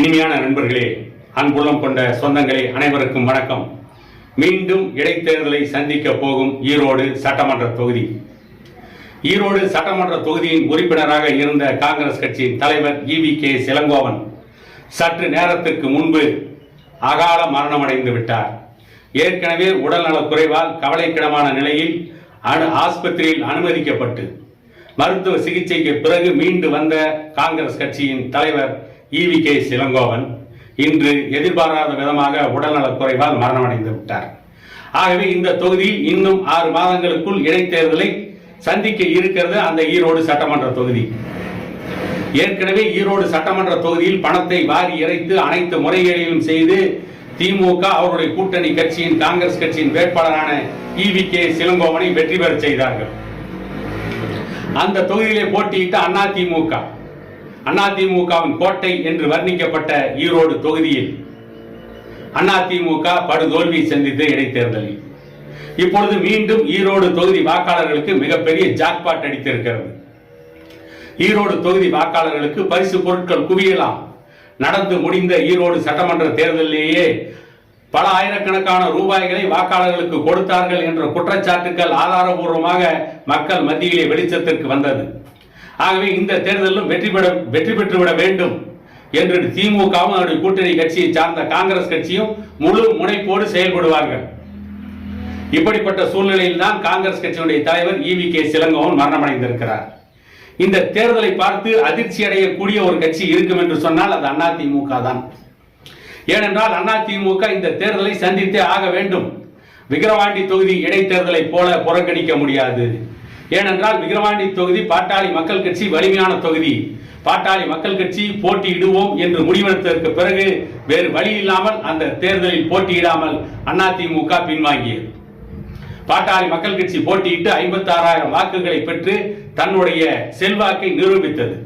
இனிமையான நண்பர்களே அன்புள்ளம் கொண்ட சொந்தங்களே அனைவருக்கும் வணக்கம். மீண்டும் இடைத்தேர்தலை சந்திக்க போகும் ஈரோடு சட்டமன்ற தொகுதி. ஈரோடு சட்டமன்ற தொகுதியின் உறுப்பினராக இருந்த காங்கிரஸ் கட்சியின் தலைவர் இவி கே சிலங்கோவன் சற்று நேரத்திற்கு முன்பு அகால மரணமடைந்து விட்டார். ஏற்கனவே உடல்நலக் குறைவால் கவலைக்கிடமான நிலையில் அனு ஆஸ்பத்திரியில் அனுமதிக்கப்பட்டு மருத்துவ சிகிச்சைக்கு பிறகு மீண்டு வந்த காங்கிரஸ் கட்சியின் தலைவர் ஈவி கே சிலங்கோவன் இன்று எதிர்பாராத விதமாக உடல்நலக் குறைவால் மரணமடைந்து விட்டார். ஆகவே இந்த தொகுதியில் இன்னும் ஆறு மாதங்களுக்குள் இடைத்தேர்தலை சந்திக்க இருக்கிறது அந்த ஈரோடு சட்டமன்ற தொகுதி. ஏற்கனவே ஈரோடு சட்டமன்ற தொகுதியில் பணத்தை வாரி இறைத்து அனைத்து முறைகளையும் செய்து திமுக அவருடைய கூட்டணி கட்சியின் காங்கிரஸ் கட்சியின் வேட்பாளரான இவி கே சிலங்கோவனை வெற்றி பெறச் செய்தார்கள். அந்த தொகுதியிலே போட்டியிட்ட அதிமுக அதிமுகவின் கோட்டை என்று வர்ணிக்கப்பட்ட ஈரோடு தொகுதியில் அதிமுக படுதோல்வி சந்தித்த இடைத்தேர்தலில். இப்பொழுது மீண்டும் ஈரோடு தொகுதி வாக்காளர்களுக்கு மிகப்பெரிய ஜாக்பாட் அடித்திருக்கிறது. ஈரோடு தொகுதி வாக்காளர்களுக்கு பரிசு பொருட்கள் குவியலாம். நடந்து முடிந்த ஈரோடு சட்டமன்ற தேர்தலிலேயே பல ஆயிரக்கணக்கான ரூபாய்களை வாக்காளர்களுக்கு கொடுத்தார்கள் என்ற குற்றச்சாட்டுக்கள் ஆதாரபூர்வமாக மக்கள் மத்தியிலே வெளிச்சத்திற்கு வந்தது. ஆகவே இந்த தேர்தலிலும் வெற்றி பெற வெற்றி பெற்றுவிட வேண்டும் என்று திமுகவும் அதனுடைய கூட்டணி கட்சியை சார்ந்த காங்கிரஸ் கட்சியும் முழு முனைப்போடு செயல்படுவார்கள். இப்படிப்பட்ட சூழ்நிலையில் தான் காங்கிரஸ் கட்சியினுடைய தலைவர் இவி கே சிலங்கோவன் மரணமடைந்திருக்கிறார். இந்த தேர்தலை பார்த்து அதிர்ச்சி அடையக்கூடிய ஒரு கட்சி இருக்கும் என்று சொன்னால் அது அதிமுக தான். ஏனென்றால் அதிமுக இந்த தேர்தலை சந்தித்தே ஆக வேண்டும். விக்கிரவாண்டி தொகுதி இடைத்தேர்தலை போல புறக்கணிக்க முடியாது. ஏனென்றால் விக்கிரவாண்டி தொகுதி பாட்டாளி மக்கள் கட்சி வலிமையான தொகுதி. பாட்டாளி மக்கள் கட்சி போட்டியிடுவோம் என்று முடிவெடுத்ததற்கு பிறகு வேறு வழி இல்லாமல் அந்த தேர்தலில் போட்டியிடாமல் அதிமுக பின்வாங்கியது. பாட்டாளி மக்கள் கட்சி போட்டியிட்டு ஐம்பத்தி ஆறாயிரம் வாக்குகளை பெற்று தன்னுடைய செல்வாக்கை நிரூபித்தது.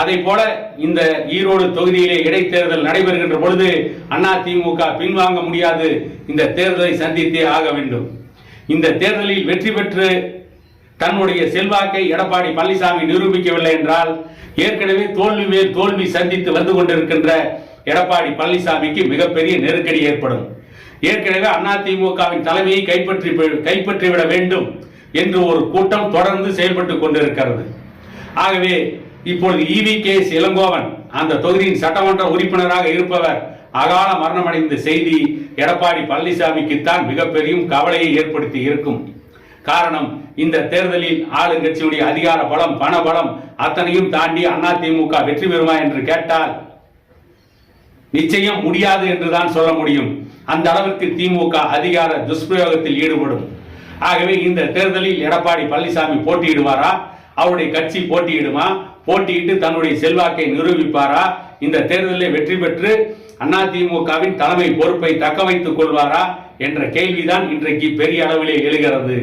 அதை போல இந்த ஈரோடு தொகுதியிலே இடைத்தேர்தல் நடைபெறுகின்ற பொழுது அதிமுக பின்வாங்க முடியாது. இந்த தேர்தலை சந்தித்தே ஆக வேண்டும். இந்த தேர்தலில் வெற்றி பெற்று தன்னுடைய செல்வாக்கை எடப்பாடி பழனிசாமி நிரூபிக்கவில்லை என்றால் ஏற்கனவே தோல்வி மேல் தோல்வி சந்தித்து வந்து கொண்டிருக்கின்ற எடப்பாடி பழனிசாமிக்கு மிகப்பெரிய நெருக்கடி ஏற்படும். ஏற்கனவே அதிமுகவின் தலைமையை கைப்பற்றி கைப்பற்றிவிட வேண்டும் என்று ஒரு கூட்டம் தொடர்ந்து செயல்பட்டு கொண்டிருக்கிறது. ஆகவே இப்பொழுது இவி கே இளங்கோவன் அந்த தொகுதியின் சட்டமன்ற உறுப்பினராக இருப்பவர் அகால மரணமடைந்த செய்தி எடப்பாடி பழனிசாமிக்குத்தான் மிகப்பெரிய கவலையை ஏற்படுத்தி இருக்கும். காரணம் இந்த தேர்தலில் ஆளுங்கட்சியுடைய அதிகார பலம் பண பலம் அத்தனையும் தாண்டி அதிமுக வெற்றி பெறுமா என்று கேட்டால் நிச்சயம் முடியாது என்றுதான் சொல்ல முடியும். அந்த அளவிற்கு திமுக அதிகார துஷ்பிரயோகத்தில் ஈடுபடும். ஆகவே இந்த தேர்தலில் எடப்பாடி பழனிசாமி போட்டியிடுவாரா? அவருடைய கட்சி போட்டியிடுமா? போட்டியிட்டு தன்னுடைய செல்வாக்கை நிரூபிப்பாரா? இந்த தேர்தலில் வெற்றி பெற்று அதிமுகவின் தலைமை பொறுப்பை தக்க வைத்துக் கொள்வாரா? என்ற கேள்விதான் இன்றைக்கு பெரிய அளவிலே எழுகிறது.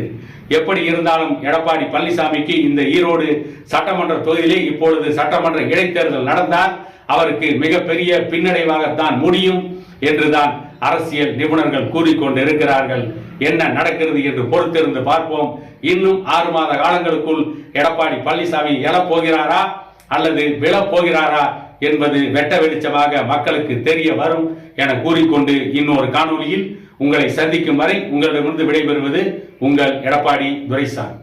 எப்படி இருந்தாலும் எடப்பாடி பழனிசாமிக்கு இந்த ஈரோடு சட்டமன்ற தொகுதியிலே இப்பொழுது சட்டமன்ற இடைத்தேர்தல் நடந்தால் அவருக்கு மிகப்பெரிய பின்னடைவாகத்தான் முடியும் என்றுதான் அரசியல் நிபுணர்கள் கூறிக்கொண்டு இருக்கிறார்கள் என்ன நடக்கிறது என்று பொறுத்திருந்து பார்ப்போம். இன்னும் ஆறு மாத காலங்களுக்குள் எடப்பாடி பழனிசாமி எழப்போகிறாரா அல்லது விழப்போகிறாரா என்பது வெட்ட வெளிச்சமாக மக்களுக்கு தெரிய வரும் என கூறிக்கொண்டு இன்னொரு காணொளியில் உங்களை சந்திக்கும் வரை உங்களிடமிருந்து விடைபெறுவது உங்கள் எடப்பாடி துரைசாமி.